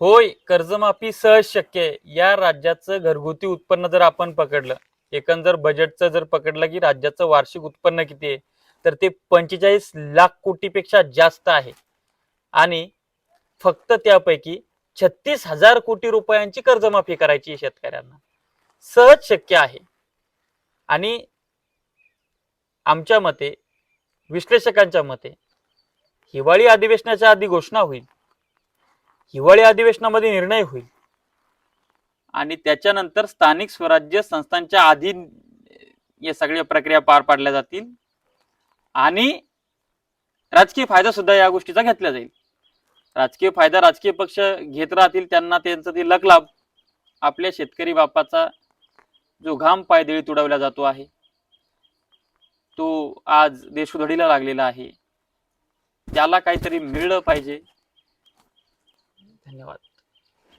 होय कर्जमाफी सहज शक्य आहे. या राज्याचं घरगुती उत्पन्न जर आपण पकडलं एकंदर बजेटचं जर पकडलं की राज्याचं वार्षिक उत्पन्न किती आहे तर ते पंचेचाळीस लाख कोटीपेक्षा जास्त आहे. आणि फक्त त्यापैकी छत्तीस हजार कोटी रुपयांची कर्जमाफी करायची शेतकऱ्यांना. सहज शक्य आहे. आणि आमच्या मते विश्लेषकांच्या मते हिवाळी अधिवेशनाच्या आधी घोषणा होईल. हिवाळी अधिवेशनामध्ये निर्णय होईल. आणि त्याच्यानंतर स्थानिक स्वराज्य संस्थांच्या अधीन या सगळ्या प्रक्रिया पार पाडल्या जातील. आणि राजकीय फायदा सुद्धा या गोष्टीचा घेतला जाईल. राजकीय फायदा राजकीय पक्ष घेत राहतील त्यांना त्यांचं ते लक लाभ आपल्या शेतकरी बापाचा जो घाम पायदळी तुडवला जातो आहे तो आज देशोधडीला लागलेला आहे. त्याला काहीतरी मिळलं पाहिजे. धन्यवाद.